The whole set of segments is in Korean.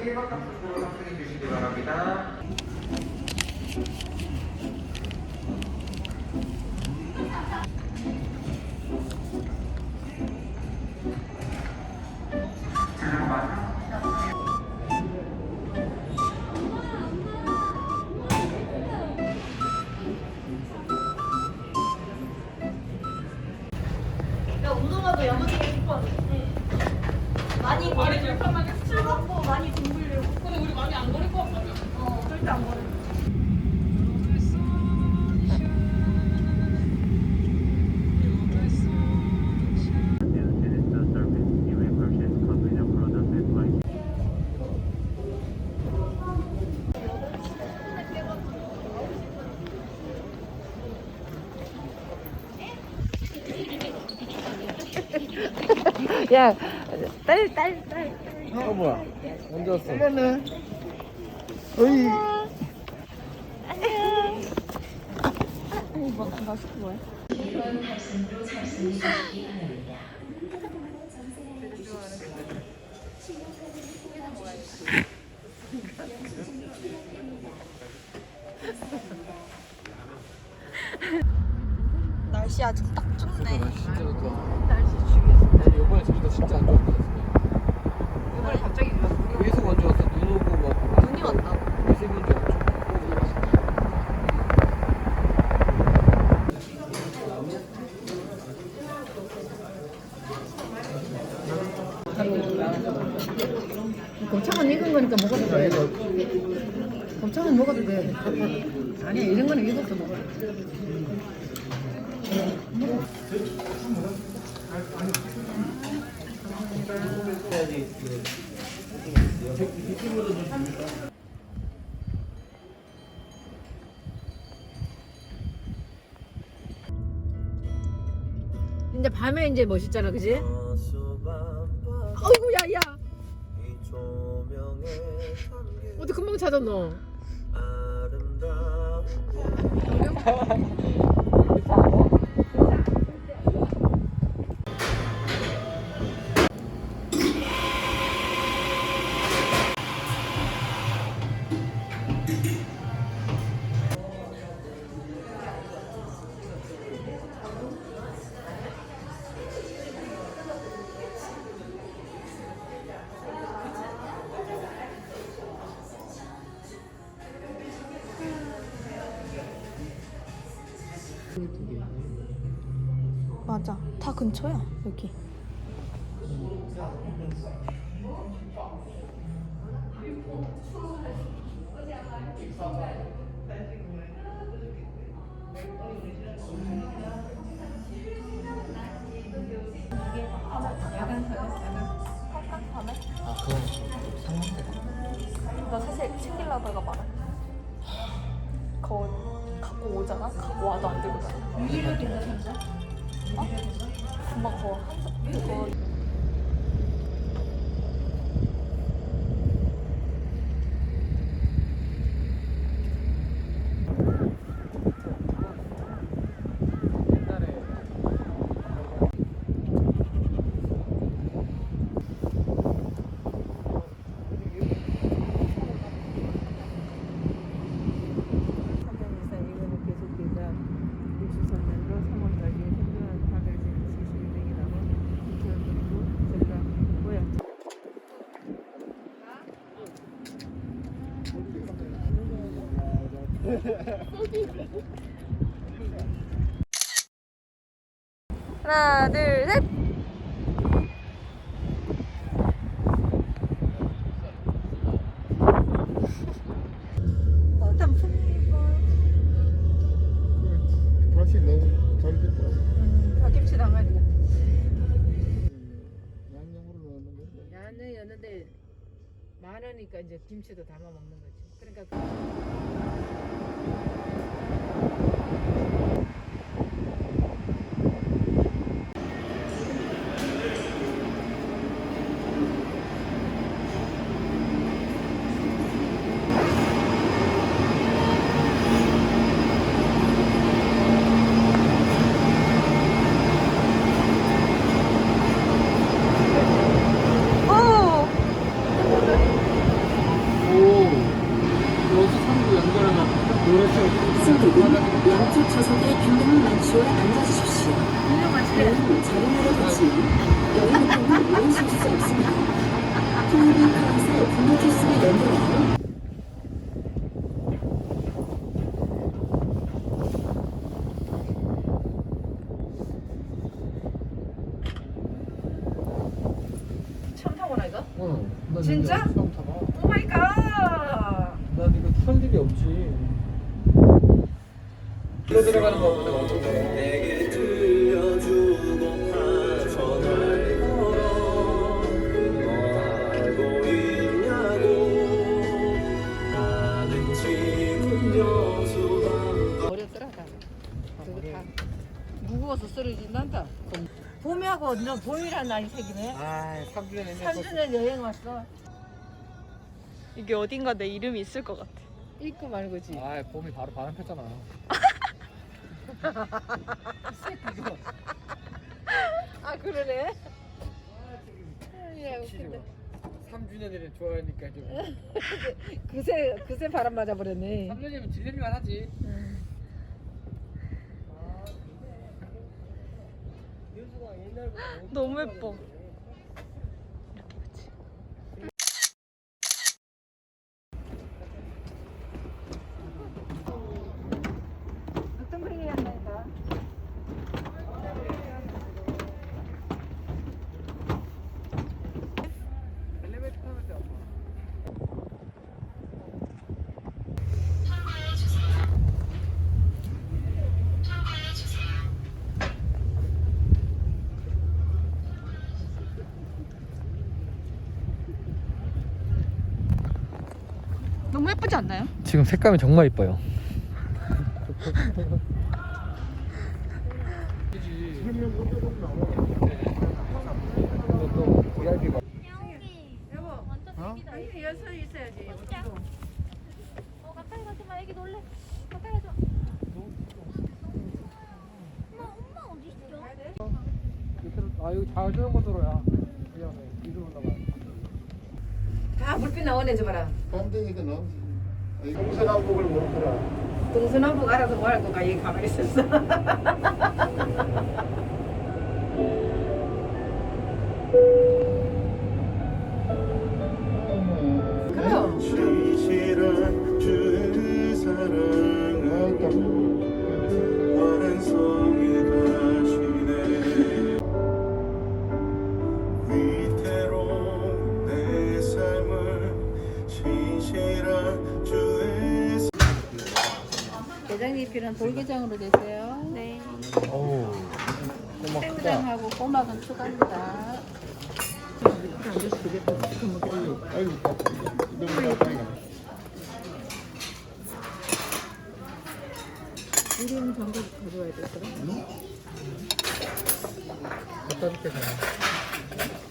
1번 탑승으로 탑승해 주시기 바랍니다. 야, 딸, 딸, 딸. 어 뭐야? 언제 왔어? 끝났네. 어이. 날씨 아주 딱 좋네 진짜 좋다. 날씨 죽 였어. 이번에 제주도 진짜 안 좋았다. 이번에 갑자기 계속 안 좋았어. 눈 오고 막 눈이 왔다고 미세먼지 엄청 많고. 곱창은 익은 거니까 먹어도 돼. 곱창은 먹어도 돼. 아니, 이런 거는 익어서 먹어 이제 밤에 이제 멋있잖아, 그지? 어이구, 야, 야. 어디 금방 찾았노? 맞아. 다 근처야 여기. 아 그건 상황대. 나 사실 챙기려다가 말아 거 갖고 오잖아? 갖고 와도 안 들고 다녀 위로 괜찮은데? 어? 금방 그거 한 그거 옛날에 사전에서 이거는 계속되자 63년도 3월까지 현존한 파별 72명이 남은 부천 정부 전라 고향 하나 둘 셋 어, 단풍 다시 너무 잘 됐다. 닭김치 담아야 되겠다. 양념으로 넣었는데. 야는였는데 많으니까 이제 김치도 담아 먹는 거지. 그러니까 오 처음 타보나 이거? 어. 난 진짜? 쓰러진단다. 봄하고 너 봄이란 날이 생기네. 아, 3주년 내내 3주년 여행 왔어. 이게 어딘가 내 이름이 있을 것 같아. 읽고 말고지. 아, 봄이 바로 바람 폈잖아. 아 그러네. 야, 웃긴다. 3주년이래 좋아하니까 좀. 그새 그새 바람 맞아 버렸네. 3년이면 질리만 하지. 너무 예뻐. 어떤 그림이 한다니까. 엘리베이터 타면 돼, 엄마. 너무 예쁘지 않나요? 지금 색감이 정말 이뻐요. 있어야지. 어 가까이 가지 마 애기 놀래 가까이 가지 마 엄마 엄마 어디 있어? 아 여기 잘 주는 곳으로야. 미안해. 위로 올라가. 다 불빛 나오네 저 봐라. 밤되니까 나오지. 동서남북을 모르더라. 동서남북 알아서 뭐할 거가 여기 가만히 있었어. 게장잎이랑 돌게장으로 되세요. 네. 어우. 꼬막 크다. 새우장하고 꼬막은 추가합니다. 이름 정도 가져와야 될 거라. 갖다 줄게 그냥.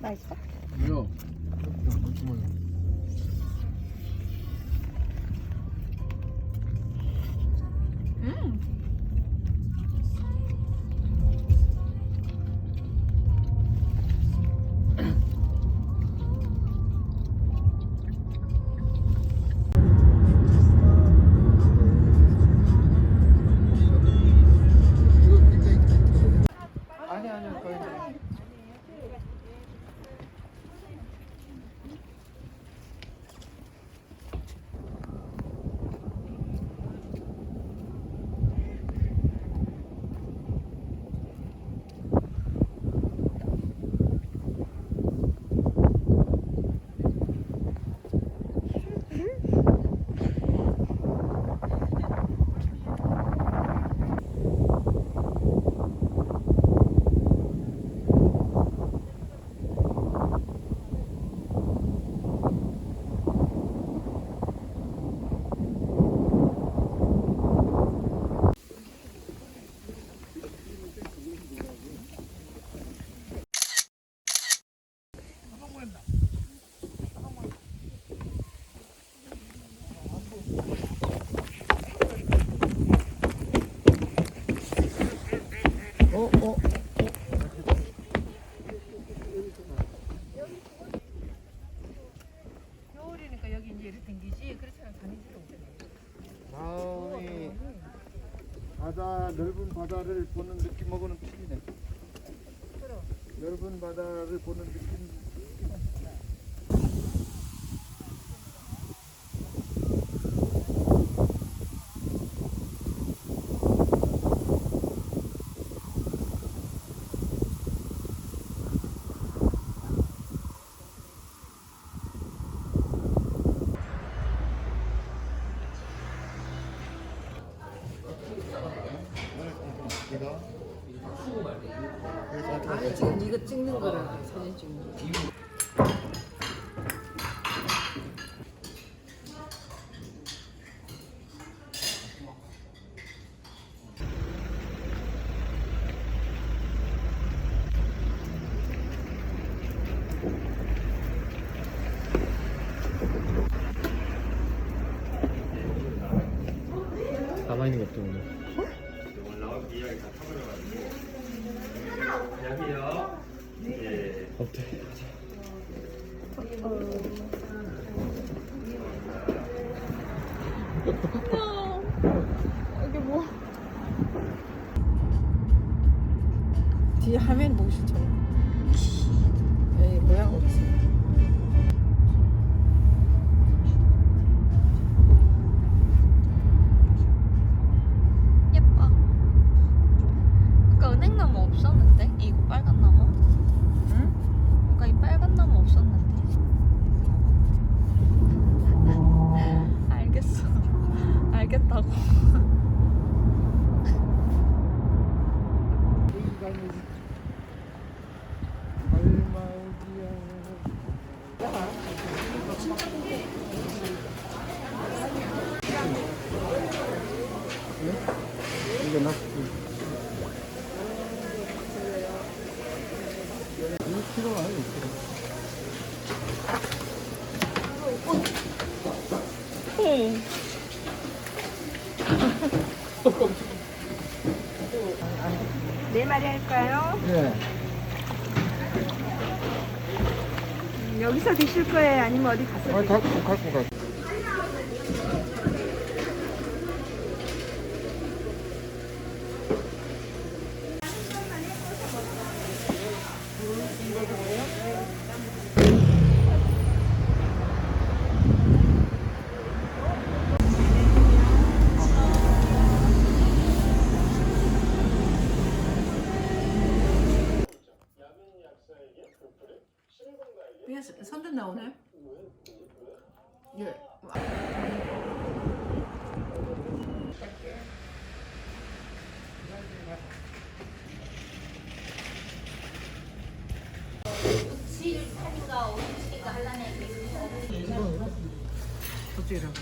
맛있어? 뭐야? 아 바다를 보는 느낌하고는 틀리네. 넓은 바다를 보는 느낌. 아니 지금 이거 찍는 거를 사진 찍는 거. 가만히 있는 것도 없네. 어때? 이게 뭐? 뒤에 화면 보기 싫잖아. 에이 모양. 예뻐. 아까 은행나무 없었는데? 이거 빨간 나무? 응? 아까 이 빨간 나무 없었는데. 알겠어. 알겠다고. 이거 나. 2kg 아니 2kg. 네 마리 할까요? 예. 여기서 드실 거예요? 아니면 어디 가서? 아, 갖고 갖고 어찌라고?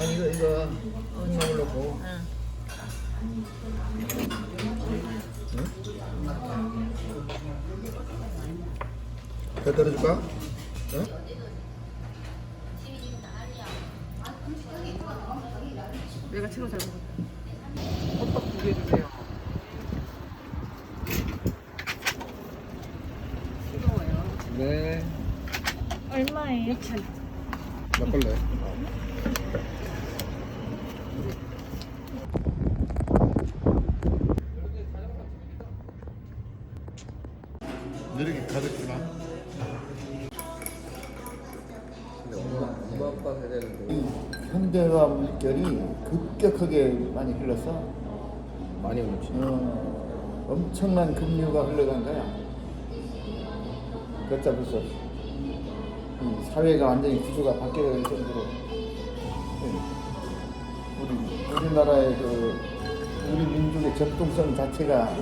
아니 이거 이거 먹으려고. 더 떨어질까? 어? 내가 최고 잘 먹었다. 호떡 두개 주세요. 네. 얼마예요? 막걸래. 느리게 가득 마. 엄마 아빠 세대는 현대화 물결이 급격하게 많이 흘러서 많이 흘렀지. 어, 엄청난 급류가 흘러간 거야. 걷잡을 수 없이. 이 사회가 완전히 구조가 바뀌어갈 정도로 예. 우리 우리나라의 그 우리 민족의 전통성 자체가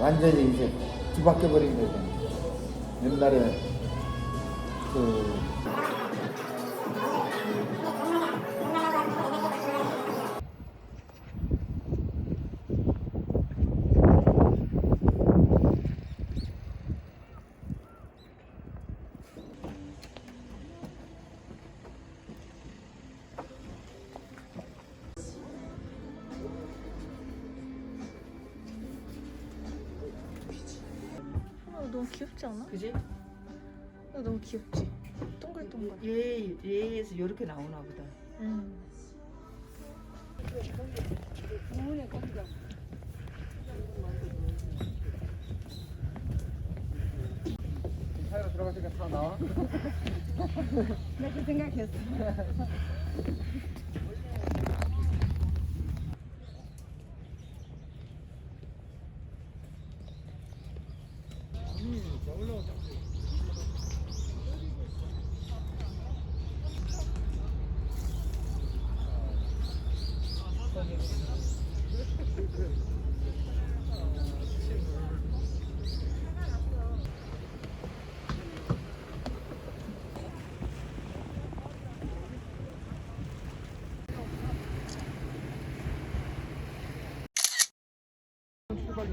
완전히 이제 뒤바뀌어 버린 거죠. 옛날에 그 너무 귀엽지 않아? 그지? 이거 너무 귀엽지? 동글동글. 얘 얘에서 이렇게 나오나 보다. 음. 사이로 들어가시니까 다 나와. 나그 생각했어.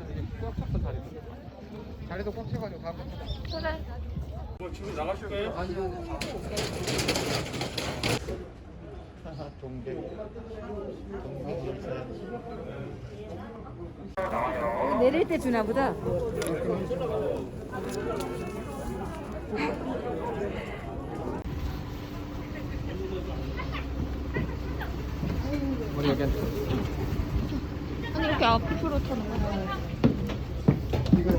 되게 꽉 찼어 자리도. 자리도 꽉 차가지고 다 그래. 동백. 내릴 때 주나 보다. 우리 여기. 아니 이렇게 앞으로 타는 거야. 이거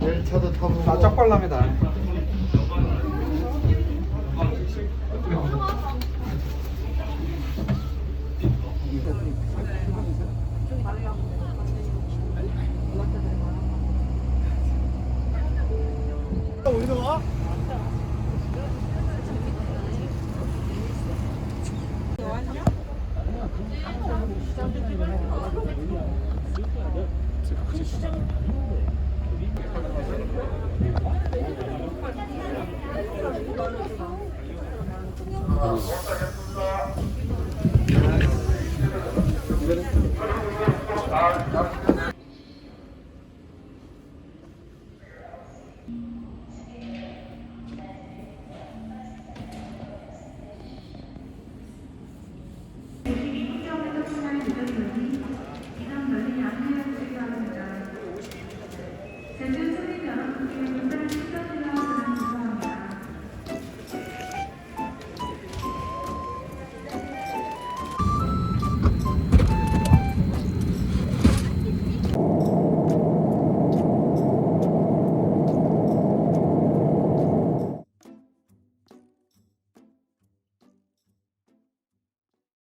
열차도 타보고. 나 짝발람이다.